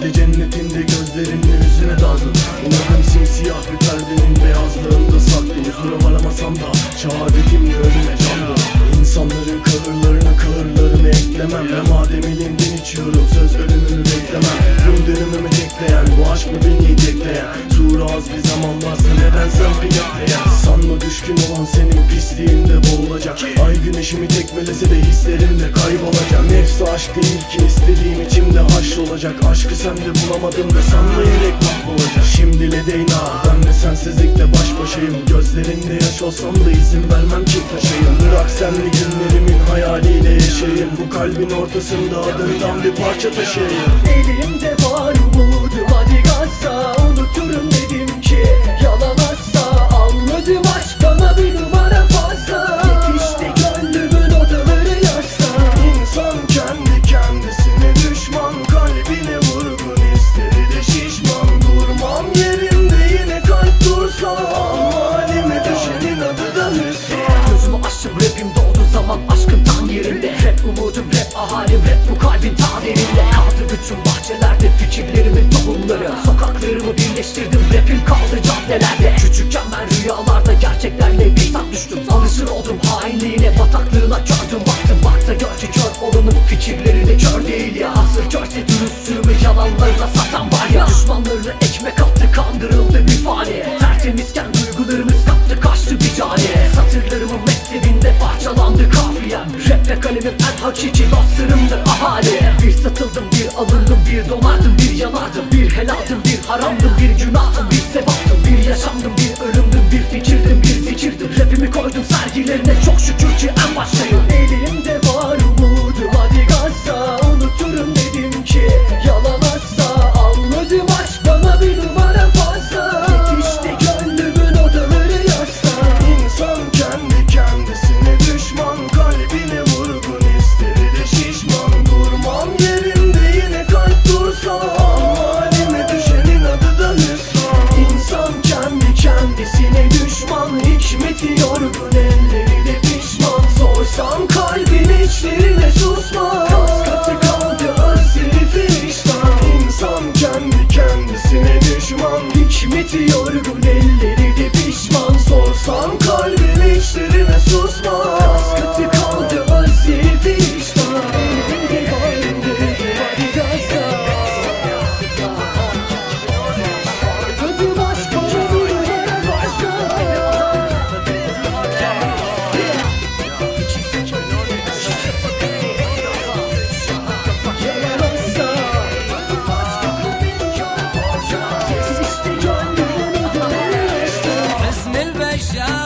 vade cennetinde gözlerinle yüzüne daldın. Umarım simsiyah bir perdenin beyazlığında saklı Huzura varamasam da şehadetimle ölüme canlı. İnsanların kahırlarına kahırlarını eklemem. Ne madem elinden içiyorum söz ölümünü beklemem. Dönümümü tekleyen bu aşk mı beni yedekleyen? Tuğra az bir zaman varsa neden sen pinekleyen Sanma düşkün olan senin pisliğinde boğulacak. Ay güneşimi tekmelese de hislerimde kaybolacak Nefsi aşk değil ki istediğim içimde haş olacak. Aşkı sende bulamadım da sanma yürek mahvolacak. Şimdi Ledeyna ben de sensizlikle baş başayım. Gözlerinde yaş olsam da izin vermem ki taşıyım. Bırak senli günlerimin hayaliyle yaşayayım. Bu kalbin ortasında adından bir parça taşıyayım. Elimde Ahalim rap bu kalbin tadiliyle Kaldı bütün bahçelerde fikirlerimin tohumları. Sokaklarımı birleştirdim rapim kaldı caddelerde. Küçükken ben rüyalarda gerçeklerle bir tak düştüm. Alışır oldum hainliğine bataklığına gördüm Baktım bakta gör ki kör olanın fikirleri de kör değil ya. Hazır körse dürüstlüğümü yalanlarına satan var ya. Düşmanlarına ekmek attı kandırıldı bir fani Tertemizken Ve kalemim en hakiki lafzırımdır ahali. Bir satıldım bir alındım bir donardım bir yanardım Bir helaldım bir haramdım bir günahım bir sevaptım Bir yaşamdım bir ölümdüm bir fikirdim bir zikirdim Rapimi koydum sergilerine çok şükür ki en başta Aisha.